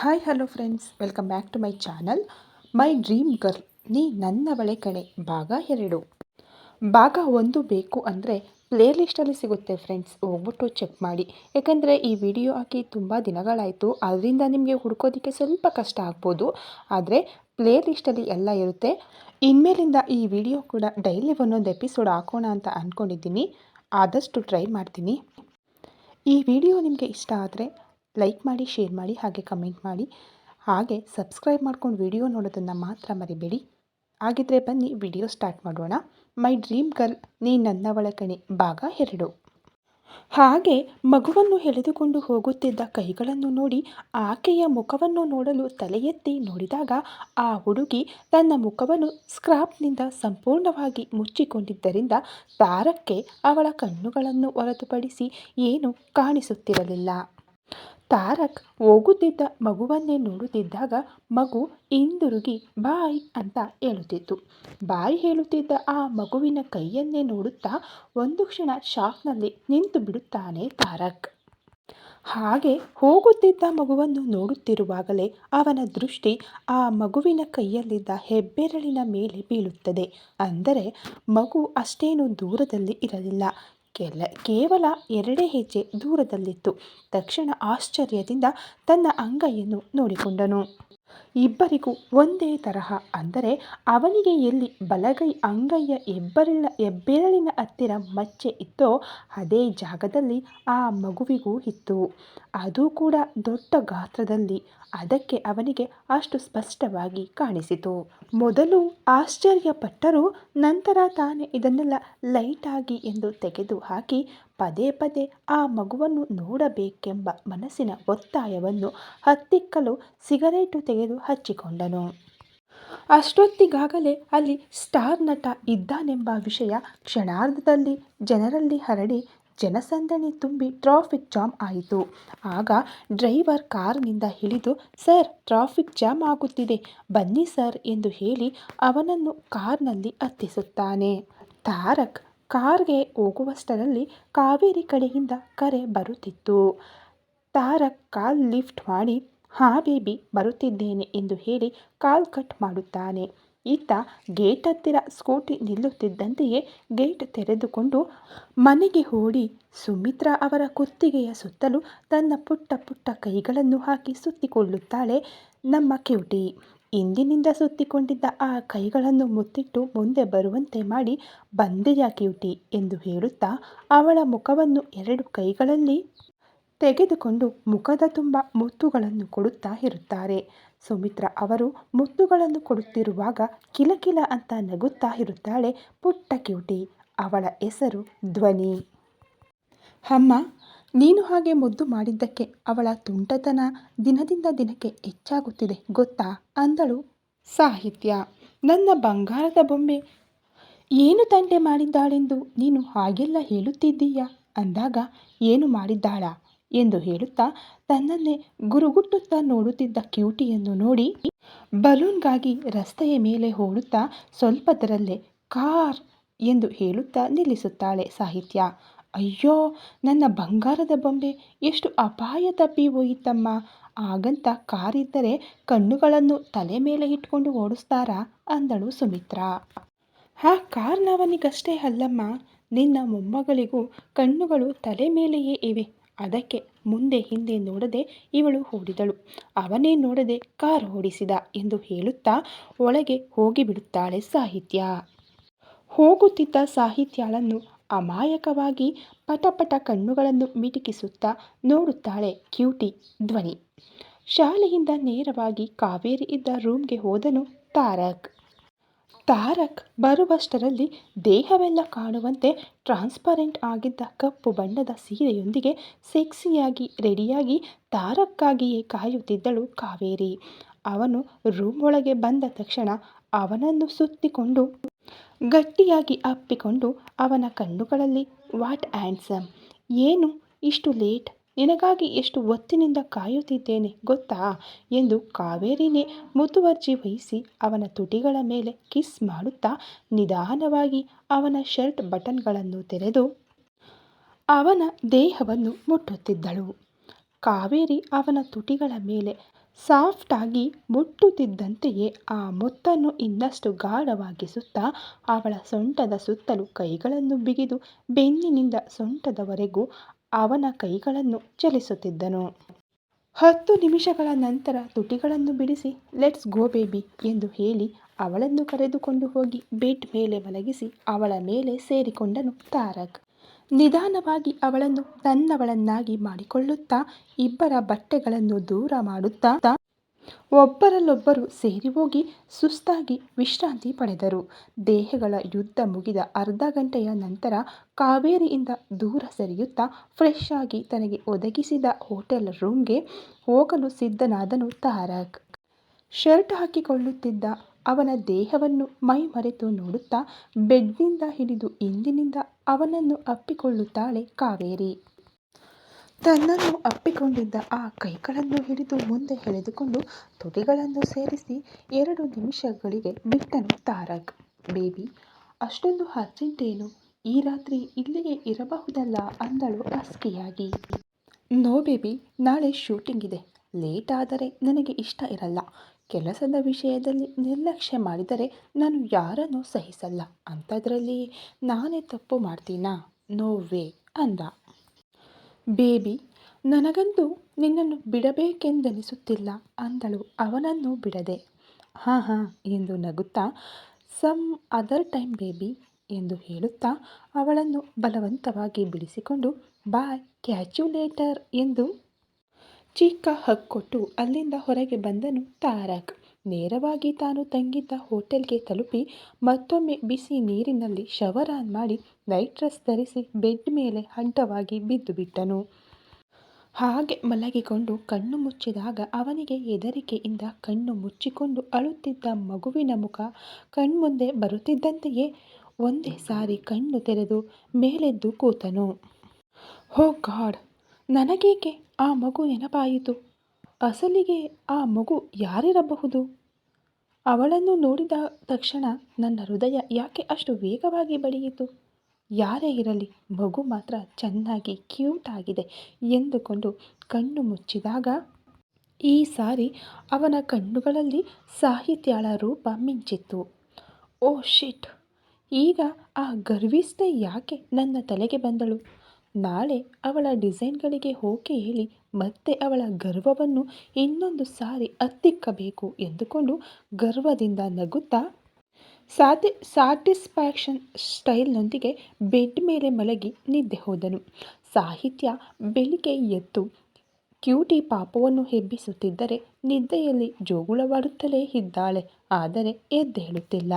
Hi hello friends welcome back to my channel my dream girl ನೀ ನನ್ನ ಬಳೆ ಕಣೆ, ಭಾಗ ಎರಡು. ಭಾಗ ಒಂದು ಬೇಕು ಅಂದರೆ ಪ್ಲೇ ಲಿಸ್ಟಲ್ಲಿ ಸಿಗುತ್ತೆ ಫ್ರೆಂಡ್ಸ್ ಹೋಗ್ಬಿಟ್ಟು ಚೆಕ್ ಮಾಡಿ. ಯಾಕಂದರೆ ಈ ವಿಡಿಯೋ ಹಾಕಿ ತುಂಬ ದಿನಗಳಾಯಿತು. ಅದರಿಂದ ನಿಮಗೆ ಹುಡ್ಕೋದಕ್ಕೆ ಸ್ವಲ್ಪ ಕಷ್ಟ ಆಗ್ಬೋದು. ಆದರೆ ಪ್ಲೇ ಲಿಸ್ಟಲ್ಲಿ ಎಲ್ಲ ಇರುತ್ತೆ. ಇನ್ಮೇಲಿಂದ ಈ ವಿಡಿಯೋ ಕೂಡ ಡೈಲಿ ಒಂದೊಂದು ಎಪಿಸೋಡ್ ಹಾಕೋಣ ಅಂತ ಅಂದ್ಕೊಂಡಿದ್ದೀನಿ ಆದಷ್ಟು ಟ್ರೈ ಮಾಡ್ತೀನಿ. ಈ ವಿಡಿಯೋ ನಿಮಗೆ ಇಷ್ಟ ಆದರೆ ಲೈಕ್ ಮಾಡಿ, ಶೇರ್ ಮಾಡಿ, ಹಾಗೆ ಕಮೆಂಟ್ ಮಾಡಿ. ಹಾಗೆ ಸಬ್ಸ್ಕ್ರೈಬ್ ಮಾಡ್ಕೊಂಡು ವಿಡಿಯೋ ನೋಡೋದನ್ನು ಮಾತ್ರ ಮರಿಬೇಡಿ. ಹಾಗಿದ್ರೆ ಬನ್ನಿ, ವಿಡಿಯೋ ಸ್ಟಾರ್ಟ್ ಮಾಡೋಣ. ಮೈ ಡ್ರೀಮ್ ಗರ್ಲ್, ನೀ ನನ್ನ ಕಣೆ ಭಾಗ ಎರಡು. ಹಾಗೆ ಮಗುವನ್ನು ಎಳೆದುಕೊಂಡು ಹೋಗುತ್ತಿದ್ದ ಕೈಗಳನ್ನು ನೋಡಿ ಆಕೆಯ ಮುಖವನ್ನು ನೋಡಲು ತಲೆ ಎತ್ತಿ ನೋಡಿದಾಗ ಆ ಹುಡುಗಿ ತನ್ನ ಮುಖವನ್ನು ಸ್ಕ್ರಾಪ್ನಿಂದ ಸಂಪೂರ್ಣವಾಗಿ ಮುಚ್ಚಿಕೊಂಡಿದ್ದರಿಂದ ತಾರಕ್ಕೆ ಅವಳ ಕಣ್ಣುಗಳನ್ನು ಹೊರತುಪಡಿಸಿ ಏನು ಕಾಣಿಸುತ್ತಿರಲಿಲ್ಲ. ತಾರಕ್ ಹೋಗುತ್ತಿದ್ದ ಮಗುವನ್ನೇ ನೋಡುತ್ತಿದ್ದಾಗ ಮಗು ಹಿಂದಿರುಗಿ ಬಾಯ್ ಅಂತ ಹೇಳುತ್ತಿತ್ತು. ಬಾಯ್ ಹೇಳುತ್ತಿದ್ದ ಆ ಮಗುವಿನ ಕೈಯನ್ನೇ ನೋಡುತ್ತಾ ಒಂದು ಕ್ಷಣ ಶಾಕ್ನಲ್ಲಿ ನಿಂತು ಬಿಡುತ್ತಾನೆ ತಾರಕ್. ಹಾಗೆ ಹೋಗುತ್ತಿದ್ದ ಮಗುವನ್ನು ನೋಡುತ್ತಿರುವಾಗಲೇ ಅವನ ದೃಷ್ಟಿ ಆ ಮಗುವಿನ ಕೈಯಲ್ಲಿದ್ದ ಹೆಬ್ಬೆರಳಿನ ಮೇಲೆ ಬೀಳುತ್ತದೆ. ಅಂದರೆ ಮಗು ಅಷ್ಟೇನು ದೂರದಲ್ಲಿ ಇರಲಿಲ್ಲ. ಕೆಲ ಕೇವಲ ಎರಡೇ ಹೆಜ್ಜೆ ದೂರದಲ್ಲಿತ್ತು. ತಕ್ಷಣ ಆಶ್ಚರ್ಯದಿಂದ ತನ್ನ ಅಂಗೈಯನ್ನು ನೋಡಿಕೊಂಡನು. ಇಬ್ಬರಿಗೂ ಒಂದೇ ತರಹ. ಅಂದರೆ ಅವನಿಗೆ ಎಲ್ಲಿ ಬಲಗೈ ಅಂಗೈಯ ಹೆಬ್ಬೆರಳಿನ ಎಬ್ಬೆರಳಿನ ಹತ್ತಿರ ಮಚ್ಚೆ ಇತ್ತೋ ಅದೇ ಜಾಗದಲ್ಲಿ ಆ ಮಗುವಿಗೂ ಇತ್ತು. ಅದು ಕೂಡ ದೊಡ್ಡ ಗಾತ್ರದಲ್ಲಿ. ಅದಕ್ಕೆ ಅವನಿಗೆ ಅಷ್ಟು ಸ್ಪಷ್ಟವಾಗಿ ಕಾಣಿಸಿತು. ಮೊದಲು ಆಶ್ಚರ್ಯಪಟ್ಟರೂ ನಂತರ ತಾನೇ ಇದನ್ನೆಲ್ಲ ಲೈಟಾಗಿ ಎಂದು ತೆಗೆದು ಹಾಕಿ ಪದೇ ಪದೇ ಆ ಮಗುವನ್ನು ನೋಡಬೇಕೆಂಬ ಮನಸ್ಸಿನ ಒತ್ತಾಯವನ್ನು ಹತ್ತಿಕ್ಕಲು ಸಿಗರೇಟು ತೆಗೆದು ಹಚ್ಚಿಕೊಂಡನು. ಅಷ್ಟೊತ್ತಿಗಾಗಲೇ ಅಲ್ಲಿ ಸ್ಟಾರ್ ನಟ ಇದ್ದಾನೆಂಬ ವಿಷಯ ಕ್ಷಣಾರ್ಧದಲ್ಲಿ ಜನರಲ್ಲಿ ಹರಡಿ ಜನಸಂದಣಿ ತುಂಬಿ ಟ್ರಾಫಿಕ್ ಜಾಮ್ ಆಯಿತು. ಆಗ ಡ್ರೈವರ್ ಕಾರಿನಿಂದ ಹಿಡಿದು ಸರ್, ಟ್ರಾಫಿಕ್ ಜಾಮ್ ಆಗುತ್ತಿದೆ, ಬನ್ನಿ ಸರ್ ಎಂದು ಹೇಳಿ ಅವನನ್ನು ಕಾರ್ನಲ್ಲಿ ಹತ್ತಿಸುತ್ತಾನೆ. ತಾರಕ್ ಕಾರ್ಗೆ ಹೋಗುವಷ್ಟರಲ್ಲಿ ಕಾವೇರಿ ಕಡೆಯಿಂದ ಕರೆ ಬರುತ್ತಿತ್ತು. ತಾರಕ್ ಕಾಲ್ ಲಿಫ್ಟ್ ಮಾಡಿ, ಹಾ ಬೇಬಿ, ಬರುತ್ತಿದ್ದೇನೆ ಎಂದು ಹೇಳಿ ಕಾಲ್ ಕಟ್ ಮಾಡುತ್ತಾನೆ. ಇತ್ತ ಗೇಟ್ ಹತ್ತಿರ ಸ್ಕೂಟಿ ನಿಲ್ಲುತ್ತಿದ್ದಂತೆಯೇ ಗೇಟ್ ತೆರೆದುಕೊಂಡು ಮನೆಗೆ ಓಡಿ ಸುಮಿತ್ರಾ ಅವರ ಕುತ್ತಿಗೆಯ ಸುತ್ತಲೂ ತನ್ನ ಪುಟ್ಟ ಪುಟ್ಟ ಕೈಗಳನ್ನು ಹಾಕಿ ಸುತ್ತಿಕೊಳ್ಳುತ್ತಾಳೆ ನಮ್ಮ ಕ್ಯೂಟಿ. ಇಂದಿನಿಂದ ಸುತ್ತಿಕೊಂಡಿದ್ದ ಆ ಕೈಗಳನ್ನು ಮುತ್ತಿಟ್ಟು ಮುಂದೆ ಬರುವಂತೆ ಮಾಡಿ ಬಂದೆಯ ಕ್ಯೂಟಿ ಎಂದು ಹೇಳುತ್ತಾ, ಅವಳ ಮುಖವನ್ನು ಎರಡು ಕೈಗಳಲ್ಲಿ ತೆಗೆದುಕೊಂಡು ಮುಖದ ತುಂಬ ಮುತ್ತುಗಳನ್ನು ಕೊಡುತ್ತಾ ಇರುತ್ತಾರೆ. ಸುಮಿತ್ರ ಅವರು ಮುತ್ತುಗಳನ್ನು ಕೊಡುತ್ತಿರುವಾಗ ಕಿಲಕಿಲ ಅಂತ ನಗುತ್ತಾ ಇರುತ್ತಾಳೆ ಪುಟ್ಟ ಕ್ಯೂಟಿ ಅವಳ ಹೆಸರು ಧ್ವನಿ. ಅಮ್ಮ ನೀನು ಹಾಗೆ ಮುದ್ದು ಮಾಡಿದ್ದಕ್ಕೆ ಅವಳ ತುಂಟತನ ದಿನದಿಂದ ದಿನಕ್ಕೆ ಹೆಚ್ಚಾಗುತ್ತಿದೆ, ಗೊತ್ತಾ? ಅಂದಳು ಸಾಹಿತ್ಯ. ನನ್ನ ಬಂಗಾರದ ಬೊಂಬೆ ಏನು ತಂಟೆ ಮಾಡಿದ್ದಾಳೆಂದು ನೀನು ಹಾಗೆಲ್ಲ ಹೇಳುತ್ತಿದ್ದೀಯ? ಅಂದಾಗ, ಏನು ಮಾಡಿದ್ದಾಳ ಎಂದು ಹೇಳುತ್ತಾ ತನ್ನನ್ನೇ ಗುರುಗುಟ್ಟುತ್ತಾ ನೋಡುತ್ತಿದ್ದ ಕ್ಯೂಟಿಯನ್ನು ನೋಡಿ ಬಲೂನ್ಗಾಗಿ ರಸ್ತೆಯ ಮೇಲೆ ಓಡುತ್ತಾ ಸ್ವಲ್ಪದರಲ್ಲೇ ಕಾರ್ ಎಂದು ಹೇಳುತ್ತಾ ನಿಲ್ಲಿಸುತ್ತಾಳೆ ಸಾಹಿತ್ಯ. ಅಯ್ಯೋ, ನನ್ನ ಬಂಗಾರದ ಬೊಂಬೆ ಎಷ್ಟು ಅಪಾಯ ತಪ್ಪಿ ಹೋಯಿತಮ್ಮ. ಹಾಗಂತ ಕಾರಿದ್ದರೆ ಕಣ್ಣುಗಳನ್ನು ತಲೆ ಮೇಲೆ ಇಟ್ಕೊಂಡು ಓಡಿಸ್ತಾರಾ? ಅಂದಳು ಸುಮಿತ್ರಾ. ಆ ಕಾರ್ನವನಿಗಷ್ಟೇ ಅಲ್ಲಮ್ಮ. ನಿನ್ನ ಮೊಮ್ಮಗಳಿಗೂ ಕಣ್ಣುಗಳು ತಲೆ ಮೇಲೆಯೇ ಇವೆ. ಅದಕ್ಕೆ ಮುಂದೆ ಹಿಂದೆ ನೋಡದೆ ಇವಳು ಓಡಿದಳು. ಅವನೇ ನೋಡದೆ ಕಾರ್ ಓಡಿಸಿದ ಎಂದು ಹೇಳುತ್ತಾ ಒಳಗೆ ಹೋಗಿಬಿಡುತ್ತಾಳೆ ಸಾಹಿತ್ಯ. ಹೋಗುತ್ತಿದ್ದ ಸಾಹಿತ್ಯಳನ್ನು ಅಮಾಯಕವಾಗಿ ಪಟಪಟ ಕಣ್ಣುಗಳನ್ನು ಮಿಟುಕಿಸುತ್ತಾ ನೋಡುತ್ತಾಳೆ ಕ್ಯೂಟಿ ಧ್ವನಿ. ಶಾಲೆಯಿಂದ ನೇರವಾಗಿ ಕಾವೇರಿ ಇದ್ದ ರೂಮ್ಗೆ ಹೋದನು ತಾರಕ್. ತಾರಕ್ ಬರುವಷ್ಟರಲ್ಲಿ ದೇಹವೆಲ್ಲ ಕಾಣುವಂತೆ ಟ್ರಾನ್ಸ್ಪರೆಂಟ್ ಆಗಿದ್ದ ಕಪ್ಪು ಬಣ್ಣದ ಸೀರೆಯೊಂದಿಗೆ ಸೆಕ್ಸಿಯಾಗಿ, ರೆಡಿಯಾಗಿ ತಾರಕ್ಕಾಗಿಯೇ ಕಾಯುತ್ತಿದ್ದಳು ಕಾವೇರಿ. ಅವನು ರೂಮ್ ಒಳಗೆ ಬಂದ ತಕ್ಷಣ ಅವನನ್ನು ಸುತ್ತಿಕೊಂಡು ಗಟ್ಟಿಯಾಗಿ ಅಪ್ಪಿಕೊಂಡು ಅವನ ಕಣ್ಣುಗಳಲ್ಲಿ, ವಾಟ್ ಆ್ಯಂಡ್ಸಮ್ ಏನು ಇಷ್ಟು ಲೇಟ್? ನಿನಗಾಗಿ ಎಷ್ಟು ಒತ್ತಿನಿಂದ ಕಾಯುತ್ತಿದ್ದೇನೆ ಗೊತ್ತಾ? ಎಂದು ಕಾವೇರಿನೇ ಮುತುವರ್ಜಿ ವಹಿಸಿ ಅವನ ತುಟಿಗಳ ಮೇಲೆ ಕಿಸ್ ಮಾಡುತ್ತಾ ನಿಧಾನವಾಗಿ ಅವನ ಶರ್ಟ್ ಬಟನ್ಗಳನ್ನು ತೆರೆದು ಅವನ ದೇಹವನ್ನು ಮುಟ್ಟುತ್ತಿದ್ದಳು. ಕಾವೇರಿ ಅವನ ತುಟಿಗಳ ಮೇಲೆ ಸಾಫ್ಟಾಗಿ ಮುಟ್ಟುತ್ತಿದ್ದಂತೆಯೇ ಆ ಮುತ್ತನ್ನು ಇನ್ನಷ್ಟು ಗಾಢವಾಗಿಸುತ್ತಾ ಅವಳ ಸೊಂಟದ ಸುತ್ತಲೂ ಕೈಗಳನ್ನು ಬಿಗಿದು ಬೆನ್ನಿನಿಂದ ಸೊಂಟದವರೆಗೂ ಅವನ ಕೈಗಳನ್ನು ಚಲಿಸುತ್ತಿದ್ದನು. ಹತ್ತು ನಿಮಿಷಗಳ ನಂತರ ತುಟಿಗಳನ್ನು ಬಿಡಿಸಿ, ಲೆಟ್ಸ್ ಗೋ ಬೇಬಿ ಎಂದು ಹೇಳಿ ಅವಳನ್ನು ಕರೆದುಕೊಂಡು ಹೋಗಿ ಬೆಡ್ ಮೇಲೆ ಮಲಗಿಸಿ ಅವಳ ಮೇಲೆ ಸೇರಿಕೊಂಡನು ತಾರಕ್. ನಿಧಾನವಾಗಿ ಅವಳನ್ನು ತನ್ನವಳನ್ನಾಗಿ ಮಾಡಿಕೊಳ್ಳುತ್ತಾ, ಇಬ್ಬರ ಬಟ್ಟೆಗಳನ್ನು ದೂರ ಮಾಡುತ್ತಾ, ಒಬ್ಬರಲ್ಲೊಬ್ಬರು ಸೇರಿ ಹೋಗಿ ಸುಸ್ತಾಗಿ ವಿಶ್ರಾಂತಿ ಪಡೆದರು. ದೇಹಗಳ ಯುದ್ಧ ಮುಗಿದ ಅರ್ಧ ಗಂಟೆಯ ನಂತರ ಕಾವೇರಿಯಿಂದ ದೂರ ಸರಿಯುತ್ತಾ, ಫ್ರೆಶ್ ಆಗಿ ತನಗೆ ಒದಗಿಸಿದ ಹೋಟೆಲ್ ರೂಮ್ಗೆ ಹೋಗಲು ಸಿದ್ಧನಾದನು ತಾರಕ್. ಶರ್ಟ್ ಹಾಕಿಕೊಳ್ಳುತ್ತಿದ್ದ ಅವನ ದೇಹವನ್ನು ಮೈಮರೆತು ನೋಡುತ್ತಾ ಬೆಡ್ನಿಂದ ಹಿಡಿದು ಇಂದಿನಿಂದ ಅವನನ್ನು ಅಪ್ಪಿಕೊಳ್ಳುತ್ತಾಳೆ ಕಾವೇರಿ. ತನ್ನನ್ನು ಅಪ್ಪಿಕೊಂಡಿದ್ದ ಆ ಕೈಗಳನ್ನು ಹಿಡಿದು ಮುಂದೆ ಎಳೆದುಕೊಂಡು ತುಟಿಗಳನ್ನು ಸೇರಿಸಿ ಎರಡು ನಿಮಿಷಗಳಿಗೆ ಬಿಟ್ಟನು ತಾರಕ್. ಬೇಬಿ, ಅಷ್ಟೊಂದು ಅರ್ಜೆಂಟೇನು? ಈ ರಾತ್ರಿ ಇಲ್ಲಿಗೆ ಇರಬಹುದಲ್ಲ ಅಂದಳು ಅಸ್ಕಿಯಾಗಿ ನೋ ಬೇಬಿ, ನಾಳೆ ಶೂಟಿಂಗ್ ಇದೆ. ಲೇಟ್ ಆದರೆ ನನಗೆ ಇಷ್ಟ ಇರಲ್ಲ. ಕೆಲಸದ ವಿಷಯದಲ್ಲಿ ನಿರ್ಲಕ್ಷ್ಯ ಮಾಡಿದರೆ ನಾನು ಯಾರನ್ನೂ ಸಹಿಸಲ್ಲ ಅಂಥದ್ರಲ್ಲಿ ನಾನೇ ತಪ್ಪು ಮಾಡ್ತೀನಾ ನೋ ವೇ ಅಂದ. ಬೇಬಿ, ನನಗಂತೂ ನಿನ್ನನ್ನು ಬಿಡಬೇಕೆಂದೆನಿಸುತ್ತಿಲ್ಲ ಅಂದಳು ಅವನನ್ನು ಬಿಡದೆ. ಹಾಂ ಹಾಂ ಎಂದು ನಗುತ್ತಾ, ಸಮ್ ಅದರ್ ಟೈಮ್ ಬೇಬಿ ಎಂದು ಹೇಳುತ್ತಾ, ಅವಳನ್ನು ಬಲವಂತವಾಗಿ ಬಿಡಿಸಿಕೊಂಡು, ಬಾಯ್ ಕ್ಯಾಚ್ಯುಲೇಟರ್ ಲೇಟರ್ ಎಂದು ಚಿಕ್ಕ ಹಕ್ಕೊಟ್ಟು ಅಲ್ಲಿಂದ ಹೊರಗೆ ಬಂದನು ತಾರಕ್. ನೇರವಾಗಿ ತಾನು ತಂಗಿದ್ದ ಹೋಟೆಲ್ಗೆ ತಲುಪಿ ಮತ್ತೊಮ್ಮೆ ಬಿಸಿ ನೀರಿನಲ್ಲಿ ಶವರ್ ಆನ್ ಮಾಡಿ ನೈಟ್ ಡ್ರೆಸ್ ಧರಿಸಿ ಬೆಡ್ ಮೇಲೆ ಅಡ್ಡವಾಗಿ ಬಿದ್ದುಬಿಟ್ಟನು. ಹಾಗೆ ಮಲಗಿಕೊಂಡು ಕಣ್ಣು ಮುಚ್ಚಿದಾಗ ಅವನಿಗೆ ಹೆದರಿಕೆಯಿಂದ ಕಣ್ಣು ಮುಚ್ಚಿಕೊಂಡು ಅಳುತ್ತಿದ್ದ ಮಗುವಿನ ಮುಖ ಕಣ್ಮುಂದೆ ಬರುತ್ತಿದ್ದಂತೆಯೇ ಒಂದೇ ಸಾರಿ ಕಣ್ಣು ತೆರೆದು ಮೇಲೆದ್ದು ಕೂತನು. ಹೋ ಗಾಡ್ ನನಗೇಕೆ ಆ ಮಗು ನೆನಪಾಯಿತು? ಅಸಲಿಗೆ ಆ ಮಗು ಯಾರಿರಬಹುದು? ಅವಳನ್ನು ನೋಡಿದ ತಕ್ಷಣ ನನ್ನ ಹೃದಯ ಯಾಕೆ ಅಷ್ಟು ವೇಗವಾಗಿ ಬಡಿಯಿತು? ಯಾರೇ ಇರಲಿ, ಮಗು ಮಾತ್ರ ಚೆನ್ನಾಗಿ ಕ್ಯೂಟ್ ಆಗಿದೆ ಎಂದುಕೊಂಡು ಕಣ್ಣು ಮುಚ್ಚಿದಾಗ ಈ ಸಾರಿ ಅವನ ಕಣ್ಣುಗಳಲ್ಲಿ ಸಾಹಿತ್ಯಳ ರೂಪ ಮಿಂಚಿತ್ತು. ಓ, ಶಿಟ್ ಈಗ ಆ ಗರ್ವಿಸ್ತೆ ಯಾಕೆ ನನ್ನ ತಲೆಗೆ ಬಂದಳು? ನಾಳೆ ಅವಳ ಡಿಸೈನ್ಗಳಿಗೆ ಹೋಗಿ ಹೇಳಿ ಮತ್ತೆ ಅವಳ ಗರ್ವವನ್ನು ಇನ್ನೊಂದು ಸಾರಿ ಅತ್ತಿಕ್ಕಬೇಕು ಎಂದುಕೊಂಡು ಗರ್ವದಿಂದ ನಗುತ್ತಾ ಸಾಟಿ ಸ್ಯಾಟಿಸ್ಫ್ಯಾಕ್ಷನ್ ಸ್ಟೈಲ್ನೊಂದಿಗೆ ಬೆಡ್ ಮೇಲೆ ಮಲಗಿ ನಿದ್ದೆ ಹೋದನು. ಸಾಹಿತ್ಯ ಬೆಳಿಗ್ಗೆ ಎದ್ದು ಕ್ಯೂಟಿ ಪಾಪವನ್ನು ಹೆಬ್ಬಿಸುತ್ತಿದ್ದರೆ ನಿದ್ದೆಯಲ್ಲಿ ಜೋಗುಳವಾಡುತ್ತಲೇ ಇದ್ದಾಳೆ ಆದರೆ ಎದ್ದೇಳುತ್ತಿಲ್ಲ.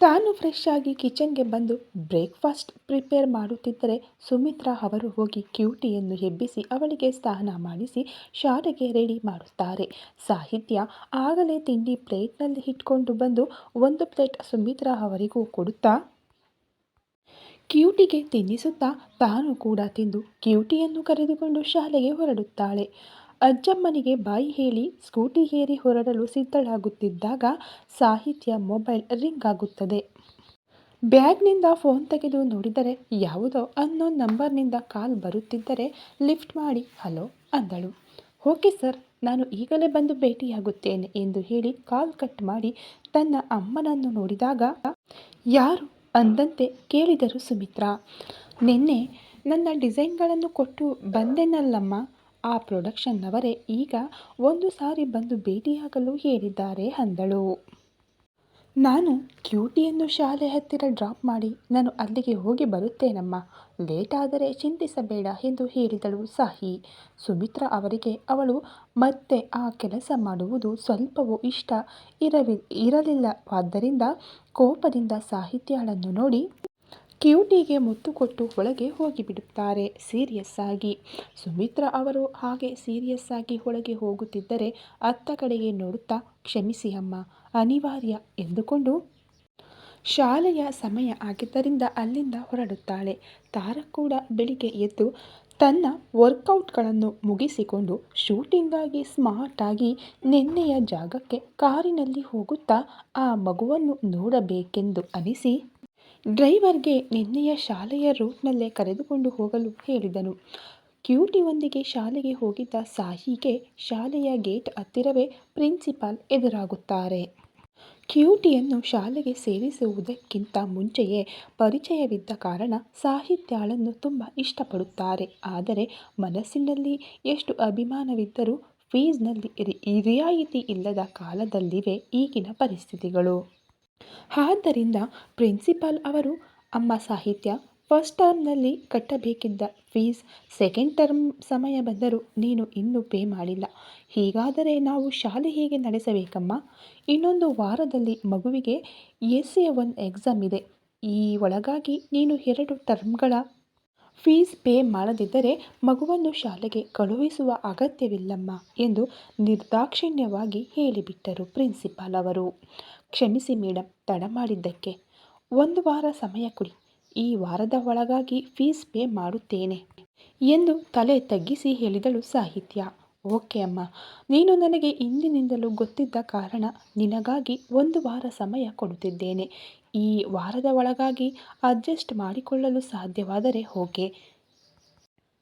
ತಾನು ಫ್ರೆಶ್ ಆಗಿ ಕಿಚನ್ಗೆ ಬಂದು ಬ್ರೇಕ್ಫಾಸ್ಟ್ ಪ್ರಿಪೇರ್ ಮಾಡುತ್ತಿದ್ದರೆ ಸುಮಿತ್ರಾ ಅವರು ಹೋಗಿ ಕ್ಯೂಟಿಯನ್ನು ಎಬ್ಬಿಸಿ ಅವಳಿಗೆ ಸ್ನಾನ ಮಾಡಿಸಿ ಶಾಲೆಗೆ ರೆಡಿ ಮಾಡುತ್ತಾರೆ. ಸಾಹಿತ್ಯ ಆಗಲೇ ತಿಂಡಿ ಪ್ಲೇಟ್ನಲ್ಲಿ ಇಟ್ಕೊಂಡು ಬಂದು ಒಂದು ಪ್ಲೇಟ್ ಸುಮಿತ್ರಾ ಅವರಿಗೂ ಕೊಡುತ್ತಾ ಕ್ಯೂಟಿಗೆ ತಿನ್ನಿಸುತ್ತಾ ತಾನು ಕೂಡ ತಿಂದು ಕ್ಯೂಟಿಯನ್ನು ಕರೆದುಕೊಂಡು ಶಾಲೆಗೆ ಹೊರಡುತ್ತಾಳೆ. ಅಜ್ಜಮ್ಮನಿಗೆ ಬಾಯಿ ಹೇಳಿ ಸ್ಕೂಟಿ ಏರಿ ಹೊರಡಲು ಸಿದ್ಧಳಾಗುತ್ತಿದ್ದಾಗ ಸಾಹಿತ್ಯ ಮೊಬೈಲ್ ರಿಂಗ್ ಆಗುತ್ತದೆ. ಬ್ಯಾಗ್ನಿಂದ ಫೋನ್ ತೆಗೆದು ನೋಡಿದರೆ ಯಾವುದೋ ಅನ್ನೋ ನಂಬರ್ನಿಂದ ಕಾಲ್ ಬರುತ್ತಿದ್ದರೆ ಲಿಫ್ಟ್ ಮಾಡಿ ಹಲೋ ಅಂದಳು. ಓಕೆ ಸರ್, ನಾನು ಈಗಲೇ ಬಂದು ಭೇಟಿಯಾಗುತ್ತೇನೆ ಎಂದು ಹೇಳಿ ಕಾಲ್ ಕಟ್ ಮಾಡಿ ತನ್ನ ಅಮ್ಮನನ್ನು ನೋಡಿದಾಗ, ಯಾರು ಅಂದಂತೆ ಕೇಳಿದರು ಸುಮಿತ್ರಾ. ನಿನ್ನೆ ನನ್ನ ಡಿಸೈನ್ಗಳನ್ನು ಕೊಟ್ಟು ಬಂದೆನಲ್ಲಮ್ಮಾ ಆ ಪ್ರೊಡಕ್ಷನ್ನವರೇ ಈಗ ಒಂದು ಸಾರಿ ಬಂದು ಭೇಟಿಯಾಗಲು ಹೇಳಿದ್ದಾರೆ ಅಂದಳು. ನಾನು ಕ್ಯೂಟಿಯನ್ನು ಶಾಲೆ ಹತ್ತಿರ ಡ್ರಾಪ್ ಮಾಡಿ ನಾನು ಅಲ್ಲಿಗೆ ಹೋಗಿ ಬರುತ್ತೇನಮ್ಮ ಲೇಟ್ ಆದರೆ ಚಿಂತಿಸಬೇಡ ಎಂದು ಹೇಳಿದಳು ಸಾಹಿ. ಸುಮಿತ್ರಾ ಅವರಿಗೆ ಅವಳು ಮತ್ತೆ ಆ ಕೆಲಸ ಮಾಡುವುದು ಸ್ವಲ್ಪವೂ ಇಷ್ಟ ಇರಲಿಲ್ಲವಾದ್ದರಿಂದ ಕೋಪದಿಂದ ಸಾಹಿತ್ಯಳನ್ನು ನೋಡಿ ಕ್ಯೂಟಿಗೆ ಮುತ್ತು ಕೊಟ್ಟು ಒಳಗೆ ಹೋಗಿಬಿಡುತ್ತಾರೆ ಸೀರಿಯಸ್ ಆಗಿ. ಸುಮಿತ್ರಾ ಅವರು ಹಾಗೆ ಸೀರಿಯಸ್ ಆಗಿ ಒಳಗೆ ಹೋಗುತ್ತಿದ್ದರೆ ಅತ್ತ ಕಡೆಗೆ ನೋಡುತ್ತಾ ಕ್ಷಮಿಸಿ ಅಮ್ಮ, ಅನಿವಾರ್ಯ ಎಂದುಕೊಂಡು ಶಾಲೆಯ ಸಮಯ ಆಗಿದ್ದರಿಂದ ಅಲ್ಲಿಂದ ಹೊರಡುತ್ತಾಳೆ. ತಾರಕ್ ಕೂಡ ಬೆಳಿಗ್ಗೆ ಎದ್ದು ತನ್ನ ವರ್ಕೌಟ್ಗಳನ್ನು ಮುಗಿಸಿಕೊಂಡು ಶೂಟಿಂಗಾಗಿ ಸ್ಮಾರ್ಟ್ ಆಗಿ ನೆನ್ನೆಯ ಜಾಗಕ್ಕೆ ಕಾರಿನಲ್ಲಿ ಹೋಗುತ್ತಾ ಆ ಮಗುವನ್ನು ನೋಡಬೇಕೆಂದು ಅನಿಸಿ ಡ್ರೈವರ್ಗೆ ನಿನ್ನೆಯ ಶಾಲೆಯ ರೂಟ್ನಲ್ಲೇ ಕರೆದುಕೊಂಡು ಹೋಗಲು ಹೇಳಿದನು. ಕ್ಯೂಟಿಯೊಂದಿಗೆ ಶಾಲೆಗೆ ಹೋಗಿದ್ದ ಸಾಹಿಗೆ ಶಾಲೆಯ ಗೇಟ್ ಹತ್ತಿರವೇ ಪ್ರಿನ್ಸಿಪಾಲ್ ಎದುರಾಗುತ್ತಾರೆ. ಕ್ಯೂಟಿಯನ್ನು ಶಾಲೆಗೆ ಸೇರಿಸುವುದಕ್ಕಿಂತ ಮುಂಚೆಯೇ ಪರಿಚಯವಿದ್ದ ಕಾರಣ ಸಾಹಿತ್ಯಾಳನ್ನು ತುಂಬ ಇಷ್ಟಪಡುತ್ತಾರೆ. ಆದರೆ ಮನಸ್ಸಿನಲ್ಲಿ ಎಷ್ಟು ಅಭಿಮಾನವಿದ್ದರೂ ಫೀಸ್ನಲ್ಲಿ ರಿಯಾಯಿತಿ ಇಲ್ಲದ ಕಾಲದಲ್ಲಿವೆ ಈಗಿನ ಪರಿಸ್ಥಿತಿಗಳು. ಆದ್ದರಿಂದ ಪ್ರಿನ್ಸಿಪಾಲ್ ಅವರು ಅಮ್ಮ ಸಾಹಿತ್ಯ ಫಸ್ಟ್ ಟರ್ಮ್ನಲ್ಲಿ ಕಟ್ಟಬೇಕಿದ್ದ ಫೀಸ್ ಸೆಕೆಂಡ್ ಟರ್ಮ್ ಸಮಯ ಬಂದರೂ ನೀನು ಇನ್ನೂ ಪೇ ಮಾಡಿಲ್ಲ. ಹೀಗಾದರೆ ನಾವು ಶಾಲೆ ಹೇಗೆ ನಡೆಸಬೇಕಮ್ಮ? ಇನ್ನೊಂದು ವಾರದಲ್ಲಿ ಮಗುವಿಗೆ ಎಸ್ ಎ ಒನ್ ಎಕ್ಸಾಮ್ ಇದೆ. ಈ ಒಳಗಾಗಿ ನೀನು ಎರಡು ಟರ್ಮ್ಗಳ ಫೀಸ್ ಪೇ ಮಾಡದಿದ್ದರೆ ಮಗುವನ್ನು ಶಾಲೆಗೆ ಕಳುಹಿಸುವ ಅಗತ್ಯವಿಲ್ಲಮ್ಮ ಎಂದು ನಿರ್ದಾಕ್ಷಿಣ್ಯವಾಗಿ ಹೇಳಿಬಿಟ್ಟರು ಪ್ರಿನ್ಸಿಪಾಲ್ ಅವರು. ಕ್ಷಮಿಸಿ ಮೇಡಮ್ ತಡ ಮಾಡಿದ್ದಕ್ಕೆ. ಒಂದು ವಾರ ಸಮಯ ಕೊಡಿ. ಈ ವಾರದ ಒಳಗಾಗಿ ಫೀಸ್ ಪೇ ಮಾಡುತ್ತೇನೆ ಎಂದು ತಲೆ ತಗ್ಗಿಸಿ ಹೇಳಿದಳು ಸಾಹಿತ್ಯ. ಓಕೆ ಅಮ್ಮ, ನೀನು ನನಗೆ ಇಂದಿನಿಂದಲೂ ಗೊತ್ತಿದ್ದ ಕಾರಣ ನಿನಗಾಗಿ ಒಂದು ವಾರ ಸಮಯ ಕೊಡುತ್ತಿದ್ದೇನೆ. ಈ ವಾರದ ಒಳಗಾಗಿ ಅಡ್ಜಸ್ಟ್ ಮಾಡಿಕೊಳ್ಳಲು ಸಾಧ್ಯವಾದರೆ ಓಕೆ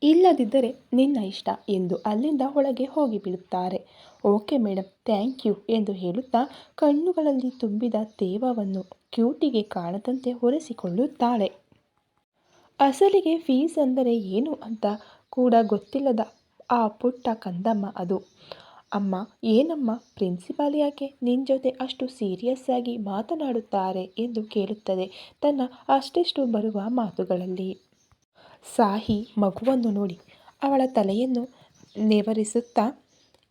ಇಲ್ಲದಿದ್ದರೆ ನಿನ್ನ ಇಷ್ಟ ಎಂದು ಅಲ್ಲಿಂದ ಒಳಗೆ ಹೋಗಿಬಿಡುತ್ತಾರೆ ಓಕೆ ಮೇಡಮ್ ಥ್ಯಾಂಕ್ ಯು ಎಂದು ಹೇಳುತ್ತಾ ಕಣ್ಣುಗಳಲ್ಲಿ ತುಂಬಿದ ತೇವವನ್ನು ಕ್ಯೂಟಿಗೆ ಕಾಣದಂತೆ ಒರೆಸಿಕೊಳ್ಳುತ್ತಾಳೆ ಅಸಲಿಗೆ ಫೀಸ್ ಅಂದರೆ ಏನು ಅಂತ ಕೂಡ ಗೊತ್ತಿಲ್ಲದ ಆ ಪುಟ್ಟ ಕಂದಮ್ಮ ಅದು. ಅಮ್ಮ, ಏನಮ್ಮ, ಪ್ರಿನ್ಸಿಪಾಲ್ ಯಾಕೆ ನಿನ್ನ ಜೊತೆ ಅಷ್ಟು ಸೀರಿಯಸ್ ಆಗಿ ಮಾತನಾಡುತ್ತಾರೆ ಎಂದು ಕೇಳುತ್ತದೆ ತನ್ನ ಅಷ್ಟಿಷ್ಟು ಬರುವ ಮಾತುಗಳಲ್ಲಿ. ಸಾಹಿ ಮಗುವನ್ನು ನೋಡಿ ಅವಳ ತಲೆಯನ್ನು ನೇವರಿಸುತ್ತಾ,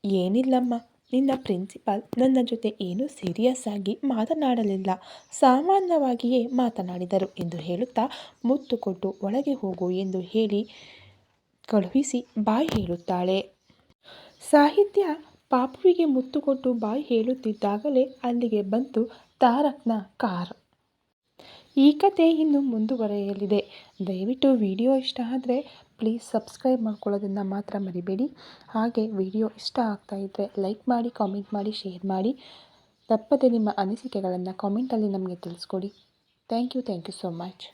ಏನಿಲ್ಲಮ್ಮ, ನಿನ್ನ ಪ್ರಿನ್ಸಿಪಾಲ್ ನನ್ನ ಜೊತೆ ಏನೂ ಸೀರಿಯಸ್ ಆಗಿ ಮಾತನಾಡಲಿಲ್ಲ. ಸಾಮಾನ್ಯವಾಗಿಯೇ ಮಾತನಾಡಿದರು ಎಂದು ಹೇಳುತ್ತಾ ಮುತ್ತು ಕೊಟ್ಟು ಒಳಗೆ ಹೋಗು ಎಂದು ಹೇಳಿ ಕಳುಹಿಸಿ ಬಾಯಿ ಹೇಳುತ್ತಾಳೆ. ಸಾಹಿತ್ಯ ಪಾಪುವಿಗೆ ಮುತ್ತು ಕೊಟ್ಟು ಬಾಯಿ ಹೇಳುತ್ತಿದ್ದಾಗಲೇ ಅಲ್ಲಿಗೆ ಬಂತು ತಾರಕ್ನ ಕಾರ್. ಈ ಕತೆ ಇನ್ನು ಮುಂದುವರೆಯಲಿದೆ. ದಯವಿಟ್ಟು ವಿಡಿಯೋ ಇಷ್ಟ ಆದರೆ ಪ್ಲೀಸ್ ಸಬ್ಸ್ಕ್ರೈಬ್ ಮಾಡ್ಕೊಳ್ಳೋದನ್ನು ಮಾತ್ರ ಮರಿಬೇಡಿ. ಹಾಗೆ ವಿಡಿಯೋ ಇಷ್ಟ ಆಗ್ತಾ ಇದ್ದರೆ ಲೈಕ್ ಮಾಡಿ ಕಾಮೆಂಟ್ ಮಾಡಿ ಶೇರ್ ಮಾಡಿ. ತಪ್ಪದೆ ನಿಮ್ಮ ಅನಿಸಿಕೆಗಳನ್ನು ಕಾಮೆಂಟಲ್ಲಿ ನಮಗೆ ತಿಳಿಸ್ಕೊಡಿ. Thank you thank you so much